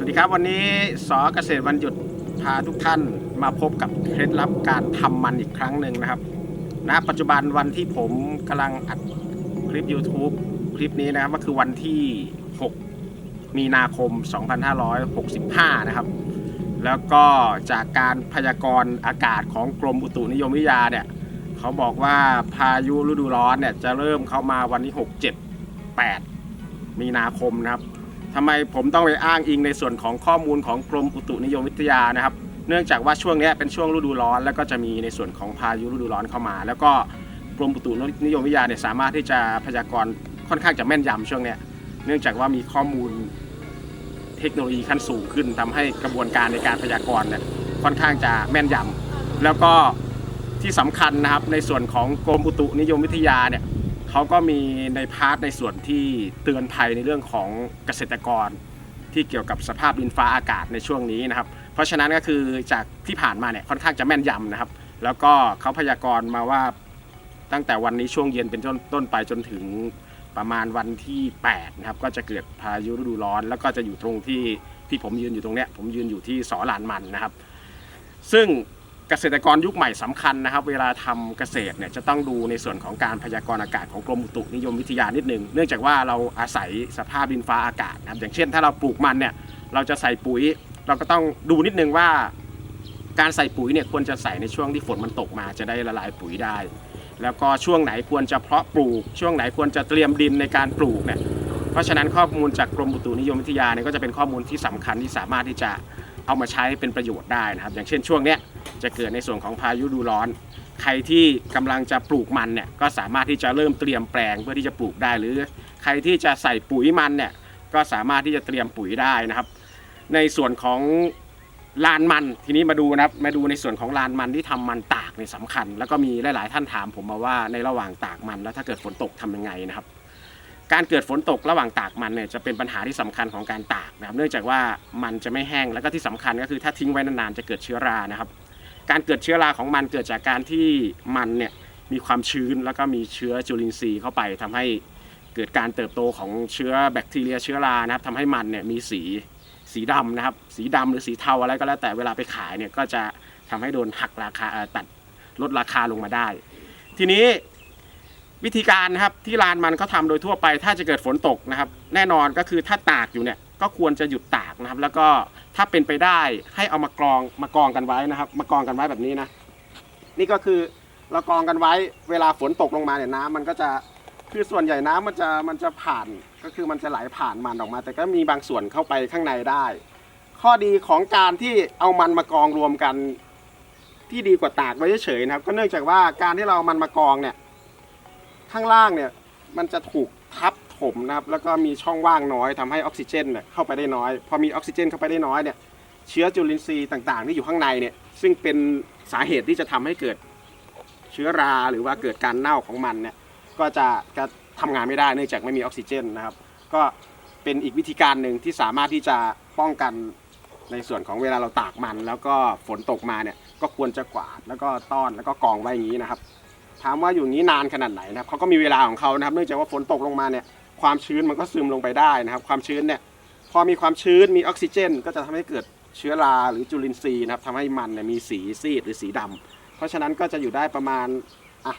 สวัสดีครับวันนี้สอเกษตรวันหยุดพาทุกท่านมาพบกับเคล็ดลับการทำมันอีกครั้งหนึ่งนะครับณปัจจุบันวันที่ผมกำลังอัดคลิป YouTube คลิปนี้นะครับก็คือวันที่ 6 มีนาคม 2565 นะครับ แล้วก็จากการพยากรณ์อากาศของกรมอุตุนิยมวิทยาเนี่ยเขาบอกว่าพายุฤดูร้อนเนี่ยจะเริ่มเข้ามาวันที่ 6 7 8 มีนาคมนะครับ ทำไมผมต้องไปอ้างอิงในส่วนของข้อมูลของกรมอุตุนิยมวิทยานะครับ เนื่องจากว่าช่วงนี้เป็นช่วงฤดูร้อน แล้วก็จะมีในส่วนของพายุฤดูร้อนเข้ามา แล้วก็กรมอุตุนิยมวิทยาเนี่ยสามารถที่จะพยากรณ์ค่อนข้างจะแม่นยำช่วงนี้เนื่องจากว่ามีข้อมูลเทคโนโลยีขั้นสูงขึ้นทำให้กระบวนการในการพยากรณ์เนี่ยค่อนข้างจะแม่นยำแล้วก็ที่สำคัญนะครับในส่วนของกรมอุตุนิยมวิทยาเนี่ย เขาก็มีในพาร์ทในส่วนที่เตือนภัยในเรื่องของเกษตรกร ที่เกี่ยวกับสภาพดินฟ้าอากาศในช่วงนี้นะครับ เพราะฉะนั้นก็คือจากที่ผ่านมาเนี่ยค่อนข้างจะแม่นยำนะครับ แล้วก็เขาพยากรณ์มาว่าตั้งแต่วันนี้ช่วงเย็นเป็นต้นต้นไปจนถึงประมาณวันที่8นะครับก็จะเกิดพายุฤดูร้อน แล้วก็จะอยู่ตรงที่ที่ผมยืนอยู่ตรงเนี้ยผมยืนอยู่ที่สอลานมันนะครับ ซึ่ง เกษตรกรยุคใหม่สำคัญนะครับ เวลาทำเกษตรเนี่ยจะต้องดูในส่วนของการพยากรณ์อากาศของกรมอุตุนิยมวิทยานิดหนึ่งเนื่องจากว่าเราอาศัยสภาพดินฟ้าอากาศนะครับอย่างเช่น ถ้าเราปลูกมันเนี่ยเราจะใส่ปุ๋ย เราก็ต้องดูนิดนึงว่า การใส่ปุ๋ยเนี่ยควรจะใส่ในช่วงที่ฝนมันตกมาจะได้ละลายปุ๋ยได้ แล้วก็ช่วงไหนควรจะเพาะปลูก ช่วงไหนควรจะเตรียมดินในการปลูกเนี่ยเพราะฉะนั้นข้อมูลจากกรมอุตุนิยมวิทยาเนี่ยก็จะเป็นข้อมูลที่สำคัญที่สามารถที่จะเอามาใช้เป็นประโยชน์ได้นะครับ อย่างเช่นช่วงเนี้ย จะเกิดในส่วนของพายุดูร้อน ใครที่กำลังจะปลูกมันเนี่ยก็สามารถที่จะเริ่มเตรียมแปลงเพื่อที่จะปลูกได้หรือ ใครที่จะใส่ปุ๋ยมันเนี่ยก็สามารถที่จะเตรียมปุ๋ยได้นะครับ ในส่วนของลานมันทีนี้มาดูนะครับมาดูในส่วนของลานมันที่ทำมันตากเนี่ยสำคัญ แล้วก็มีหลาย ๆ ท่านถามผมมาว่าในระหว่างตากมันแล้วถ้าเกิดฝนตกทำยังไงนะครับ การเกิดฝนตกระหว่างตากมันเนี่ยจะเป็นปัญหาที่สำคัญของการตากนะครับ เนื่องจากว่ามันจะไม่แห้งแล้วก็ที่สำคัญก็คือถ้าทิ้งไว้นานๆจะเกิดเชื้อรานะครับ การเกิดเชื้อราของมันเกิดจากการที่มันเนี่ยมีความชื้นแล้วก็มีเชื้อจุลินทรีย์เข้าไปทำให้เกิดการเติบโตของเชื้อแบคทีเรียเชื้อรานะครับทำให้มันเนี่ยมีสีสีดำนะครับ สีดำหรือสีเทาอะไรก็แล้วแต่เวลาไปขายเนี่ยก็จะทำให้โดนหักราคาตัดลดราคาลงมาได้ ทีนี้วิธีการนะครับที่ร้านมันเขาทำโดยทั่วไป ถ้าจะเกิดฝนตกนะครับ แน่นอนก็คือถ้าตากอยู่เนี่ยก็ควรจะหยุดตากนะครับ แล้วก็ ถ้าเป็นไปได้ให้เอามากรองมากองกันไว้นะครับ มากองกันไว้แบบนี้นะ นี่ก็คือเรากองกันไว้เวลาฝนตกลงมาเนี่ยน้ำมันก็จะคือส่วนใหญ่น้ำมันจะมันจะผ่านก็คือมันจะไหลผ่านมันออกมา แต่ก็มีบางส่วนเข้าไปข้างในได้ ข้อดีของการที่เอามันมากองรวมกัน ที่ดีกว่าตากไว้เฉยๆนะครับ ก็เนื่องจากว่าการที่เราเอามันมากองเนี่ย ข้างล่างเนี่ย มันจะถูกทับ ถมนะครับแล้วก็มีช่องว่างน้อยทำให้ออกซิเจนเนี่ยเข้าไปได้น้อย พอมีออกซิเจนเข้าไปได้น้อยเนี่ยเชื้อจุลินทรีย์ต่างๆ ที่อยู่ข้างในเนี่ยซึ่งเป็นสาเหตุที่จะทำให้เกิดเชื้อราหรือว่าเกิดการเน่าของมันเนี่ยก็จะจะทำงานไม่ได้เนื่องจากไม่มีออกซิเจนนะครับ ก็เป็นอีกวิธีการหนึ่งที่สามารถที่จะป้องกันในส่วนของเวลาเราตากมัน แล้วก็ฝนตกมาเนี่ยก็ควรจะกวาดแล้วก็ต้อนแล้วก็กองไว้อย่างนี้นะครับ ถามว่าอยู่นี้นานขนาดไหนนะครับเขาก็มีเวลาของเขานะครับ เนื่องจากว่าฝนตกลงมาเนี่ย ความชื้นมันก็ซึมลงไปได้นะครับ ความชื้นเนี่ยพอมีความชื้นมีออกซิเจน ก็จะทำให้เกิดเชื้อราหรือจุลินทรีย์นะครับทำให้มันเนี่ยมีสีซีดหรือสีดำเพราะฉะนั้นก็จะอยู่ได้ประมาณอะ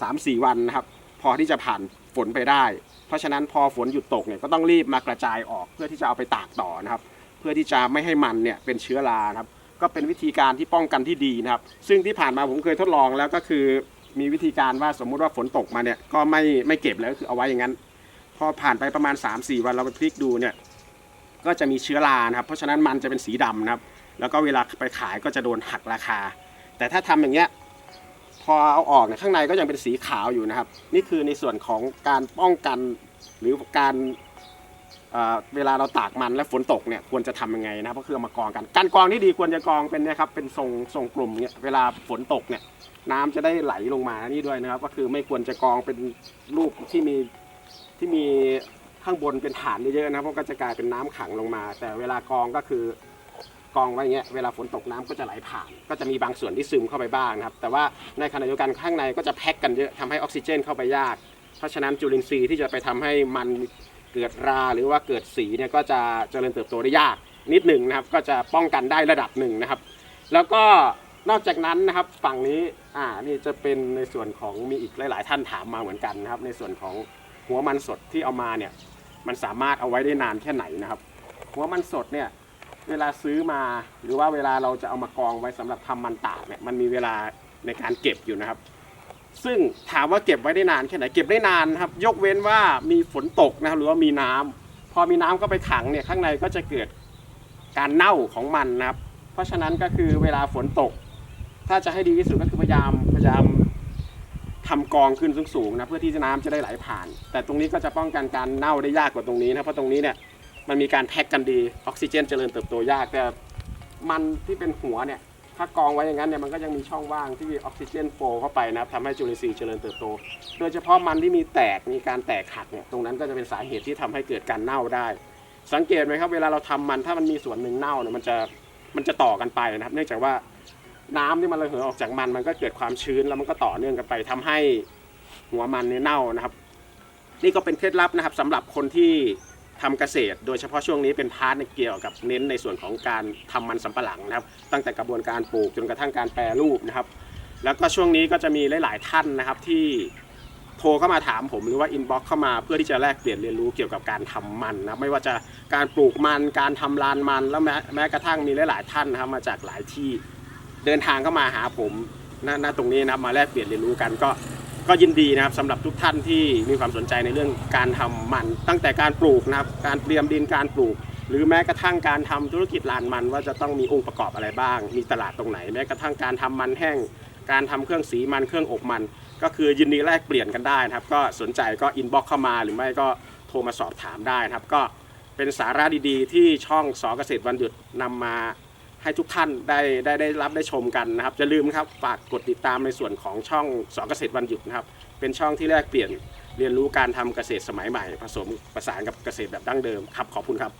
สามสี่วันนะครับ พอที่จะผ่านฝนไปได้ เพราะฉะนั้นพอฝนหยุดตกเนี่ยก็ต้องรีบมากระจายออกเพื่อที่จะเอาไปตากต่อนะครับ เพื่อที่จะไม่ให้มันเนี่ยเป็นเชื้อรานะครับ ก็เป็นวิธีการที่ป้องกันที่ดีนะครับ ซึ่งที่ผ่านมาผมเคยทดลองแล้วก็คือมีวิธีการว่าสมมุติว่าฝนตกมาเนี่ยก็ไม่ไม่เก็บแล้วคือเอาไว้อย่างนั้น พอผ่านไปประมาณ 3-4 วันเราไปพลิกดูเนี่ยก็จะมีเชื้อรานะครับ เพราะฉะนั้นมันจะเป็นสีดำนะครับ แล้วก็เวลาไปขายก็จะโดนหักราคา แต่ถ้าทำอย่างเงี้ยพอเอาออกเนี่ยข้างในก็ยังเป็นสีขาวอยู่นะครับ นี่คือในส่วนของการป้องกันหรือการเเวลาเราตากมันและฝนตกเนี่ยควรจะทำยังไงนะครับก็คือามากองกัน การกองที่ดีควรจะกองเป็นเนะครับเป็นทรงทรงกลุ่มเนี่ยเวลาฝนตกเนี่ยน้ำจะได้ไหลลงมานี่ด้วยนะครับ ก็คือไม่ควรจะกองเป็นรูปที่มี ที่มีข้างบนเป็นฐานเยอะๆนะเพราะก็จะกลายเป็นน้ำขังลงมา แต่เวลากองก็คือกองไว้เงี้ยเวลาฝนตกน้ำก็จะไหลผ่าน ก็จะมีบางส่วนที่ซึมเข้าไปบ้างนะครับ แต่ว่าในขณะเดียวกันข้างในก็จะแพ็กกันเยอะทำให้ออกซิเจนเข้าไปยาก เพราะฉะนั้นจุลินทรีย์ที่จะไปทำให้มันเกิดราหรือว่าเกิดสีเนี่ยก็จะเจริญเติบโตได้ยากนิดหนึ่งนะครับ ก็จะป้องกันได้ระดับหนึ่งนะครับ แล้วก็นอกจากนั้นนะครับฝั่งนี้อ่านี่จะเป็นในส่วนของมีอีกหลาย ๆ ท่านถามมาเหมือนกันนะครับ ในส่วนของ หัวมันสดที่เอามาเนี่ยมันสามารถเอาไว้ได้นานแค่ไหนนะครับ หัวมันสดเนี่ยเวลาซื้อมาหรือว่าเวลาเราจะเอามากองไว้สำหรับทำมันตากเนี่ยมันมีเวลาในการเก็บอยู่นะครับ ซึ่งถามว่าเก็บไว้ได้นานแค่ไหนเก็บได้นานครับ ยกเว้นว่ามีฝนตกนะครับหรือว่ามีน้ำพอมีน้ำก็ไปขังเนี่ยข้างในก็จะเกิดการเน่าของมันนะครับ เพราะฉะนั้นก็คือเวลาฝนตก ถ้าจะให้ดีที่สุดก็คือพยายามพยายาม ทำกองขึ้นสูงๆนะเพื่อที่จะน้ำจะได้ไหลผ่าน แต่ตรงนี้ก็จะป้องกันการเน่าได้ยากกว่าตรงนี้นะเพราะตรงนี้เนี่ยมันมีการแพ็กกันดีออกซิเจนเจริญเติบโตยากแต่มันที่เป็นหัวเนี่ยถ้ากองไว้อย่างนั้นเนี่ยมันก็ยังมีช่องว่างที่มีออกซิเจนโฟลเข้าไปนะครับทำให้จุลินทรีย์เจริญเติบโต โดยเฉพาะมันที่มีแตกมีการแตกหักเนี่ยตรงนั้นก็จะเป็นสาเหตุที่ทำให้เกิดการเน่าได้ สังเกตไหมครับเวลาเราทำมันถ้ามันมีส่วนหนึ่งเน่าเนี่ยมันจะมันจะต่อกันไปนะครับ เนื่องจากว่า น้ำที่มันระเหยออกจากมันมันก็เกิดความชื้นแล้วมันก็ต่อเนื่องกันไปทำให้หัวมันเนี่ยเน่านะครับ นี่ก็เป็นเคล็ดลับนะครับสำหรับคนที่ทำเกษตร โดยเฉพาะช่วงนี้เป็นพาร์ทในเกี่ยวกับเน้นในส่วนของการทำมันสำปะหลังนะครับ ตั้งแต่กระบวนการปลูกจนกระทั่งการแปรรูปนะครับ แล้วก็ช่วงนี้ก็จะมีหลาย ๆ ท่านนะครับที่โทรเข้ามาถามผมหรือว่าอินบ็อกเข้ามาเพื่อที่จะแลกเปลี่ยนเรียนรู้เกี่ยวกับการทำมันนะครับไม่ว่าจะการปลูกมันการทำลานมันแล้วแม้แม้กระทั่งมีหลาย ๆ ท่านนะครับมาจากหลายที่ เดินทางเข้ามาหาผมณณตรงนี้นะครับมาแลกเปลี่ยนเรียนรู้กันก็ก็ยินดีนะครับสำหรับทุกท่านที่มีความสนใจในเรื่องการทำมัน ตั้งแต่การปลูกนะครับการเตรียมดินการปลูก หรือแม้กระทั่งการทำธุรกิจลานมัน ว่าจะต้องมีองค์ประกอบอะไรบ้าง มีตลาดตรงไหน แม้กระทั่งการทำมันแห้ง การทำเครื่องสีมันเครื่องอบมัน ก็คือยินดีแลกเปลี่ยนกันได้นะครับ ก็สนใจก็อินบ็อกเข้ามาหรือไม่ก็โทรมาสอบถามได้นะครับ ก็เป็นสาระดีๆ ที่ช่องสอเกษตรวันหยุดนำมา ให้ทุกท่านได้ได้ได้รับได้ชมกันนะครับอย่าลืมครับฝากกดติดตามในส่วนของช่องสอเกษตรวันหยุดนะครับเป็นช่องที่แลกเปลี่ยนเรียนรู้การทำเกษตรสมัยใหม่ ผสมประสานกับเกษตรแบบดั้งเดิมครับขอบคุณครับ